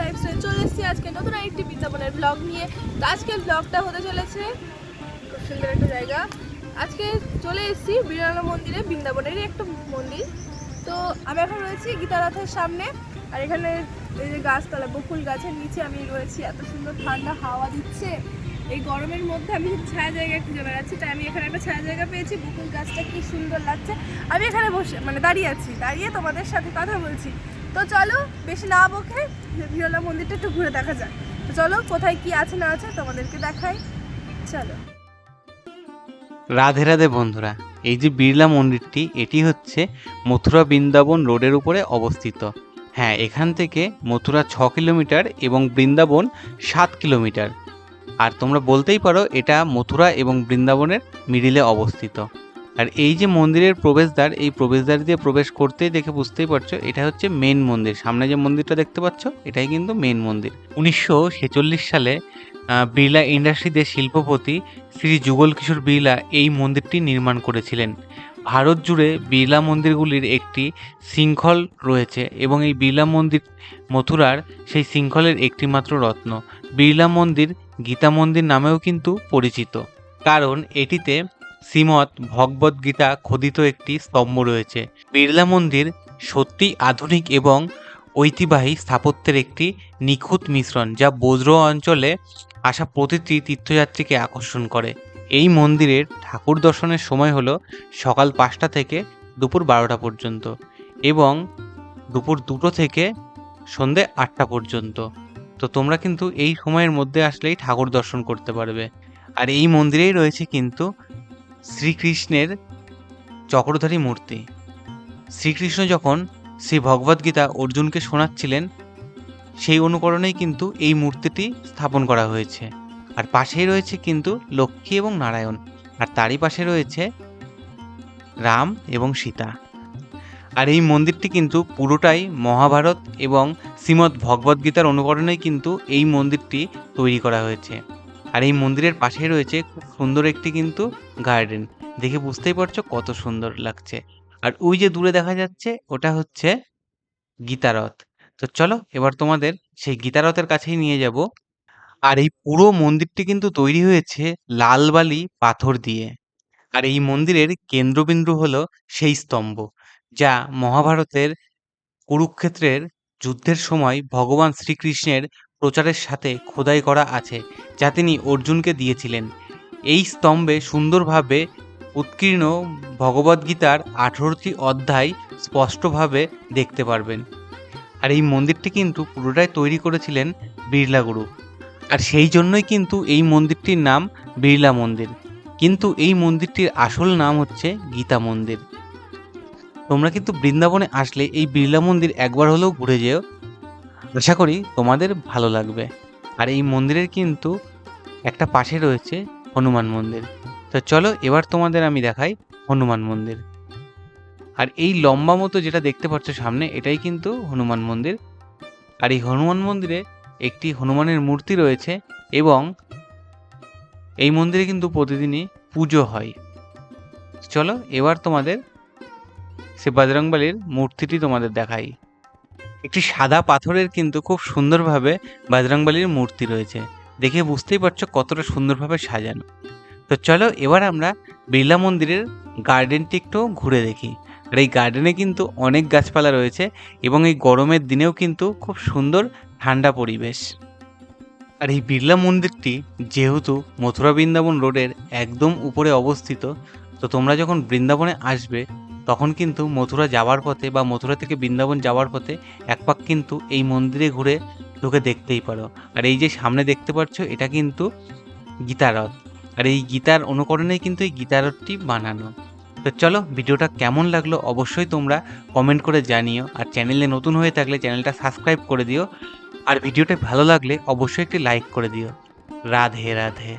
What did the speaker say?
Lifestyle চলে এসেছি আজকে নতুন একটি বিজ্ঞাপনের ব্লগ নিয়ে। তো আজকের ব্লগটা হতে চলেছে খুব সুন্দর একটা জায়গা। আজকে চলে এসেছি বিড়ালা মন্দিরে, বৃন্দাবনেরই একটা মন্দির। তো আমি এখন রয়েছি গীতারথের সামনে। আর এখানে এই যে গাছতলা বকুল গাছের নিচে আমি রয়েছি। এত সুন্দর ঠান্ডা হাওয়া দিচ্ছে। এই গরমের মধ্যে আমি ছায়া জায়গা খুঁজে বেড়াচ্ছি তাই আমি এখানে একটা ছায়া জায়গা পেয়েছি। বকুল গাছটা কি সুন্দর লাগছে। আমি এখানে বসে মানে দাঁড়িয়ে আছি। দাঁড়িয়ে তোমাদের সাথে কথা বলছি। তো চলো, বেশি না বকে বিড়লা মন্দিরটা একটু ঘুরে দেখা যাক। তো চলো, কোথায় কি আছে না আছে তোমাদেরকে দেখাই। চলো। রাধে রাধে বন্ধুরা, এই যে বিড়লা মন্দিরটি, এটি হচ্ছে মথুরা বৃন্দাবন রোডের উপরে অবস্থিত। হ্যাঁ এখান থেকে মথুরা ছ কিলোমিটার এবং বৃন্দাবন সাত কিলোমিটার। আর তোমরা বলতেই পারো, এটা মথুরা এবং বৃন্দাবনের মিডিলে অবস্থিত। আর এই যে মন্দিরের প্রবেশদ্বার, এই প্রবেশদ্বার দিয়ে প্রবেশ করতেই দেখে বুঝতেই পারছ এটা হচ্ছে মেন মন্দির। সামনে যে মন্দিরটা দেখতে পাচ্ছ, এটাই কিন্তু মেন মন্দির। উনিশশো ছেচল্লিশ সালে বিড়লা ইন্ডাস্ট্রিতে শিল্পপতি শ্রী যুগল কিশোর বিড়লা এই মন্দিরটি নির্মাণ করেছিলেন। ভারত জুড়ে বিড়লা মন্দিরগুলির একটি শৃঙ্খল রয়েছে এবং এই বিড়লা মন্দির মথুরার সেই শৃঙ্খলের একটিমাত্র রত্ন। বিড়লা মন্দির গীতা মন্দির নামেও কিন্তু পরিচিত। কারণ এটিতে শ্রীমৎ ভগবদ গীতা খোদিত একটি স্তম্ভ রয়েছে। বিড়লা মন্দির সত্যি আধুনিক এবং ঐতিহ্যবাহী স্থাপত্যের একটি নিখুঁত মিশ্রণ, যা বজ্র অঞ্চলে আসা প্রতিটি তীর্থযাত্রীকে আকর্ষণ করে। এই মন্দিরের ঠাকুর দর্শনের সময় হলো সকাল পাঁচটা থেকে দুপুর বারোটা পর্যন্ত এবং দুপুর দুটো থেকে সন্ধে আটটা পর্যন্ত। তো তোমরা কিন্তু এই সময়ের মধ্যে আসলেই ঠাকুর দর্শন করতে পারবে। আর এই মন্দিরেই রয়েছে কিন্তু শ্রীকৃষ্ণের চক্রধারী মূর্তি। শ্রীকৃষ্ণ যখন শ্রী ভগবদ্গীতা অর্জুনকে শোনাচ্ছিলেন, সেই অনুকরণেই কিন্তু এই মূর্তিটি স্থাপন করা হয়েছে। আর পাশেই রয়েছে কিন্তু লক্ষ্মী এবং নারায়ণ, আর তারই পাশে রয়েছে রাম এবং সীতা। আর এই মন্দিরটি কিন্তু পুরোটাই মহাভারত এবং শ্রীমদ্ ভগবদ্গীতার অনুকরণেই কিন্তু এই মন্দিরটি তৈরি করা হয়েছে। আর এই মন্দিরের পাশেই রয়েছে খুব সুন্দর একটি কিন্তু গার্ডেন দেখে বুঝতেই পারছ কত সুন্দর লাগছে। আর ওই যে দূরে দেখা যাচ্ছে, ওটা হচ্ছে গীতারথ। তো চলো, এবার তোমাদের সেই গীতারথের কাছেই নিয়ে যাব। আর এই পুরো মন্দিরটি কিন্তু তৈরি হয়েছে লাল বালি পাথর দিয়ে। আর এই মন্দিরের কেন্দ্রবিন্দু হলো সেই স্তম্ভ, যা মহাভারতের কুরুক্ষেত্রের যুদ্ধের সময় ভগবান শ্রীকৃষ্ণের প্রচারের সাথে খোদাই করা আছে, যা তিনি অর্জুনকে দিয়েছিলেন। এই স্তম্ভে সুন্দরভাবে উৎকীর্ণ ভগবদ্গীতার আঠেরোটি অধ্যায় স্পষ্টভাবে দেখতে পারবেন। আর এই মন্দিরটি কিন্তু পুরোটাই তৈরি করেছিলেন বিড়লা গুরু। আর সেই জন্যই কিন্তু এই মন্দিরটির নাম বিড়লা মন্দির। কিন্তু এই মন্দিরটির আসল নাম হচ্ছে গীতা মন্দির। তোমরা কিন্তু বৃন্দাবনে আসলে এই বিড়লা মন্দির একবার হলেও ঘুরে যেও। আশা করি তোমাদের ভালো লাগবে। আর এই মন্দিরের কিন্তু একটা পাশে রয়েছে হনুমান মন্দির। তো চলো এবার তোমাদের আমি দেখাই হনুমান মন্দির। আর এই লম্বা মতো যেটা দেখতে পাচ্ছ সামনে, এটাই কিন্তু হনুমান মন্দির। আর এই হনুমান মন্দিরে একটি হনুমানের মূর্তি রয়েছে এবং এই মন্দিরে কিন্তু প্রতিদিনই পুজো হয়। চলো এবার তোমাদের সে বজরংবলীর মূর্তিটি তোমাদের দেখাই। একটি সাদা পাথরের কিন্তু খুব সুন্দরভাবে বজরংবলীর মূর্তি রয়েছে। দেখে বুঝতেই পারছ কতটা সুন্দরভাবে সাজানো। তো চলো এবার আমরা বিড়লা মন্দিরের গার্ডেনটি একটু ঘুরে দেখি। আর এই গার্ডেনে কিন্তু অনেক গাছপালা রয়েছে এবং এই গরমের দিনেও কিন্তু খুব সুন্দর ঠান্ডা পরিবেশ। আর এই বিড়লা মন্দিরটি যেহেতু মথুরা বৃন্দাবন রোডের একদম উপরে অবস্থিত, তো তোমরা যখন বৃন্দাবনে আসবে তখন কিন্তু মথুরা যাওয়ার পথে বা মথুরা থেকে বৃন্দাবন যাওয়ার পথে এক পাক কিন্তু এই মন্দিরে ঘুরে ঢুকে দেখতেই পারো। আর এই যে সামনে দেখতে পাচ্ছ এটা কিন্তু গীতারথ আর এই গীতার অনুকরণেই কিন্তু এই গীতারথটি বানানো। তো চলো, ভিডিওটা কেমন লাগল অবশ্যই তোমরা কমেন্ট করে জানিও। আর চ্যানেলে নতুন হয়ে থাকলে চ্যানেলটা সাবস্ক্রাইব করে দিও। আর ভিডিওটা ভালো লাগলে অবশ্যই একটি লাইক করে দিও। রাধে রাধে।